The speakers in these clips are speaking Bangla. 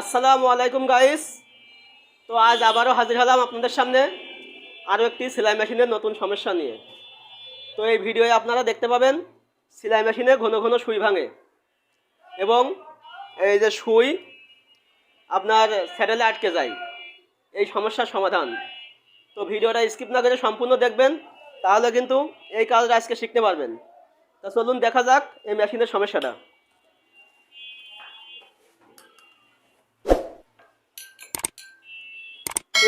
আসসালামু আলাইকুম গাইস তো আজ আবারও হাজির হলাম আপনাদের সামনে আরও একটি সেলাই মেশিনের নতুন সমস্যা নিয়ে। তো এই ভিডিওয়ে আপনারা দেখতে পাবেন সেলাই মেশিনে ঘন ঘন সুই ভাঙে এবং এই যে সুই আপনার স্যাটেলে আটকে যায়। এই সমস্যার সমাধান। তো ভিডিওটা স্কিপ না করে সম্পূর্ণ দেখবেন, তাহলে কিন্তু এই কাজটা আজকে শিখতে পারবেন। তা চলুন দেখা যাক এই মেশিনের সমস্যাটা।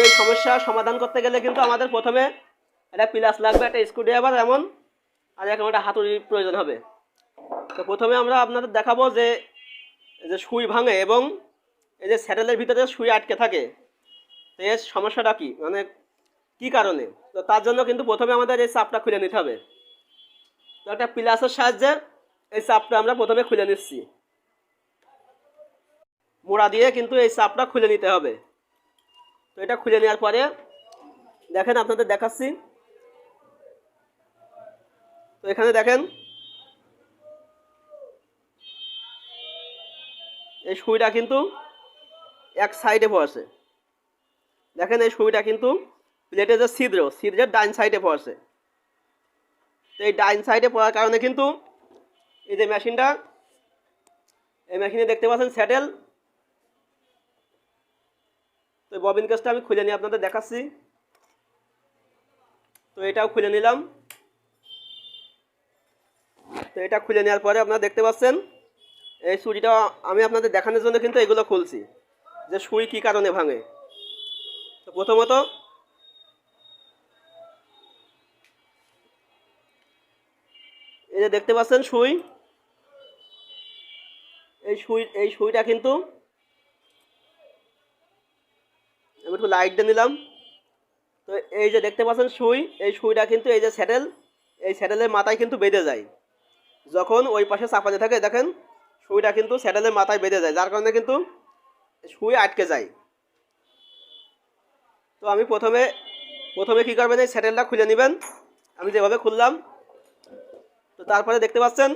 এই সমস্যার সমাধান করতে গেলে কিন্তু আমাদের প্রথমে একটা প্লাস লাগবে, একটা স্ক্রুড্রাইভার এমন, আর এরকম একটা হাতুড়ির প্রয়োজন হবে। তো প্রথমে আমরা আপনাদের দেখাবো যে যে সুই ভাঙে এবং এই যে স্যাটেলের ভিতরে সুই আটকে থাকে। তো এর সমস্যাটা কি? মানে কি কারণে? তো তার জন্য কিন্তু প্রথমে আমাদের এই চাপটা খুলে নিতে হবে। তো একটা প্লাসের সাহায্যে এই চাপটা আমরা প্রথমে খুলে নিচ্ছি। মোড়া দিয়ে কিন্তু এই চাপটা খুলে নিতে হবে। তো এটা খুলে নেওয়ার পরে দেখেন আপনাদের দেখাচ্ছি। তো এখানে দেখেন, এই সুইটা কিন্তু এক সাইডে পড়ছে। দেখেন এই সুইটা কিন্তু প্লেটের যে ছিদ্র, ছিদ্রের ডাইন সাইডে পড়ছে। তো এই ডাইন সাইডে পড়ার কারণে কিন্তু এই যে মেশিনটা এই মেশিনে দেখতে পাচ্ছেন স্যাটেল তো ববিন কেসটা আমি খুলে নিয়ে আপনাদের দেখাচ্ছি। তো এটাও খুলে নিলাম। তো এটা খুলে নেওয়ার পরে আপনারা দেখতে পাচ্ছেন, এই সুইটা আমি আপনাদের দেখানোর জন্য কিন্তু এগুলো খুলছি, যে সুই কী কারণে ভাঙে। তো প্রথমত, এই যে দেখতে পাচ্ছেন সুই, এই সুই, এই সুইটা কিন্তু আমি একটু লাইট দিয়ে নিলাম। তো এই যে দেখতে পাচ্ছেন সুই, এই সুইটা কিন্তু এই যে স্যাটেল এই স্যাটেলের মাথায় কিন্তু বেঁধে যায়। যখন ওই পাশে চাপাতে থাকে, দেখেন, সুইটা কিন্তু স্যাটেলের মাথায় বেঁধে যায়, যার কারণে কিন্তু সুই আটকে যায়। তো আমি প্রথমে প্রথমে কী করবেন, এই স্যাটেলটা খুলে নেবেন। আমি যেভাবে খুললাম, তো তারপরে দেখতে পাচ্ছেন,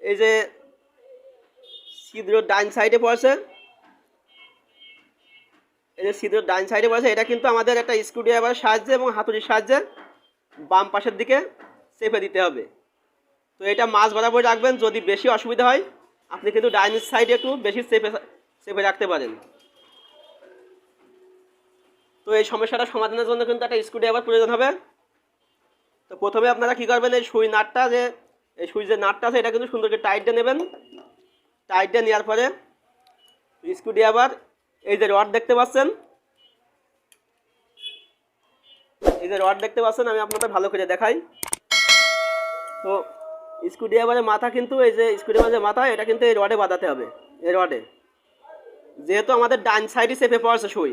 এই যে ছিদ্র ডাইন সাইডে পড়ছে। এই যে সিঁদুর ডান সাইডে বসে, এটা কিন্তু আমাদের একটা স্ক্রুড্রাইভারের সাহায্যে এবং হাতুড়ির সাহায্যে বাম পাশের দিকে চেপে দিতে হবে। তো এটা মাছ বরাবর রাখবেন, যদি বেশি অসুবিধা হয়, আপনি কিন্তু ডাইন সাইডে একটু বেশি চেপে চেপে রাখতে পারেন। তো এই সমস্যাটা সমাধানের জন্য কিন্তু একটা স্ক্রুড্রাইভার প্রয়োজন হবে। তো প্রথমে আপনারা কী করবেন, এই সুই নাটটা যে, এই সুই যে নাটটা আছে, এটা কিন্তু সুন্দর করে টাইট দিয়ে নেবেন। টাইট দিয়ে নেওয়ার পরে স্ক্রুড্রাইভার এই যে রড দেখতে পাচ্ছেন? এই যে রড দেখতে পাচ্ছেন, আমি আপনাদের ভালো করে দেখাই। তো স্ক্রুড্রাইভারের মাথা কিন্তু এই যে স্ক্রুড্রাইভারের মাথা, এটা কিন্তু এই রডে বাঁধাতে হবে, এই রডে। যেহেতু আমাদের ডাইন সাইডে চেপে পড়ছে সুই,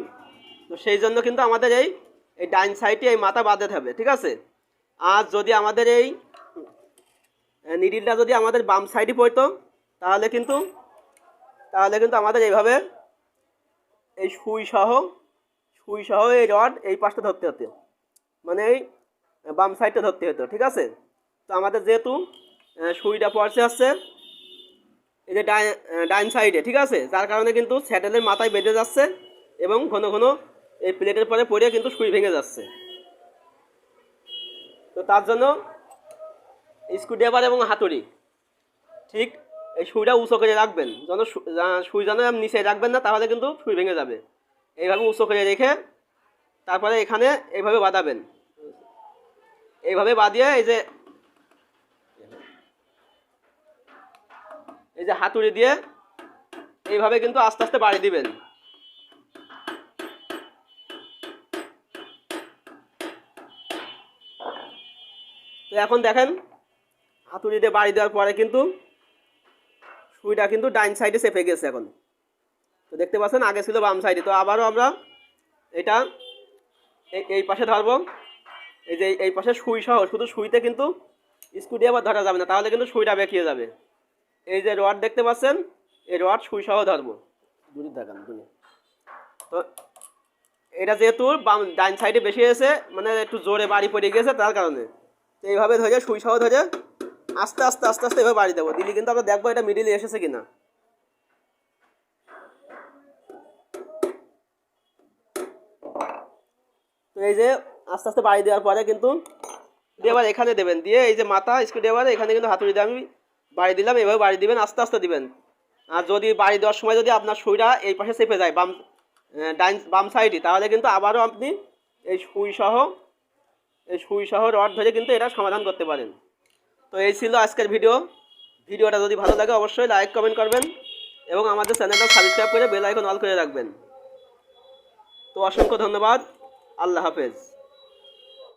তো সেই জন্য কিন্তু আমাদের এই এই ডাইন সাইডে এই মাথা বাঁধাতে হবে, ঠিক আছে? আর যদি আমাদের এই নিডিলটা যদি আমাদের বাম সাইডে পড়তো, তাহলে কিন্তু তাহলে কিন্তু আমাদের এইভাবে এই সুই সহ সুই সহ এই রড এই পাশটা ধরতে হতো। মানে এই বাম সাইডটা ধরতে হতো, ঠিক আছে? তো আমাদের যেহেতু সুইটা পড়ছে আসছে এই যে ডাইন সাইডে ঠিক আছে? যার কারণে কিন্তু স্যাটেলের মাথায় বেঁধে যাচ্ছে এবং ঘন ঘন এই প্লেটের পরে পড়ে কিন্তু সুই ভেঙে যাচ্ছে। তো তার জন্য স্ক্রুড্রাইভার এবং হাতুড়ি, ঠিক এই সুইটা উঁচু করে রাখবেন। যেন সুই যেন নিচে রাখবেন না, তাহলে কিন্তু সুই ভেঙে যাবে। এইভাবে উঁচু করে রেখে তারপরে এখানে এইভাবে বাঁধাবেন। এইভাবে বাঁধিয়ে এই যে এই যে হাতুড়ি দিয়ে এইভাবে কিন্তু আস্তে আস্তে বাড়ি দিবেন। তো এখন দেখেন, হাতুড়ি দিয়ে বাড়ি দেওয়ার পরে কিন্তু সুইটা কিন্তু ডাইন সাইডে চেপে গেছে এখন। তো দেখতে পাচ্ছেন, আগে ছিল বাম সাইডে। তো আবারও আমরা এটা এই পাশে ধরবো। এই যে এই পাশে সুই সহ, শুধু সুইতে কিন্তু স্কুটি আবার ধরা যাবে না, তাহলে কিন্তু সুইটা বেঁকিয়ে যাবে। এই যে রড দেখতে পাচ্ছেন, এই রড সুই সহ ধরবো। দূরে দেখান, দূরে। তো এটা যেহেতু বাম ডাইন সাইডে বেশি এসে মানে একটু জোরে বাড়ি পড়ে গেছে তার কারণে। তো এইভাবে ধরে সুই সহ ধরে আস্তে আস্তে আস্তে আস্তে এভাবে বাড়ি দেবো দিলি কিন্তু আমরা দেখব এটা মিডিলে এসেছে কিনা। তো এই যে আস্তে আস্তে বাড়ি দেওয়ার পরে কিন্তু এবার এখানে দেবেন। দিয়ে এই যে মাথা স্ক্রুড্রাইভার এখানে কিন্তু হাতুড়ি দিয়ে আমি বাড়ি দিলাম, এভাবে বাড়ি দিবেন, আস্তে আস্তে দিবেন। আর যদি বাড়ি দেওয়ার সময় যদি আপনার সুইটা এই পাশে চেপে যায়, বাম ডাইন, বাম সাইডে, তাহলে কিন্তু আবারও আপনি এই সুই সহ এই সুই সহ রড ধরে কিন্তু এটা সমাধান করতে পারেন। তো এই ছিল আজকের ভিডিও ভিডিওটা যদি ভালো লাগে, অবশ্যই লাইক কমেন্ট করবেন এবং আমাদের চ্যানেলটা সাবস্ক্রাইব করে বেল আইকন অল করে রাখবেন। তো অসংখ্য ধন্যবাদ। আল্লাহ হাফেজ।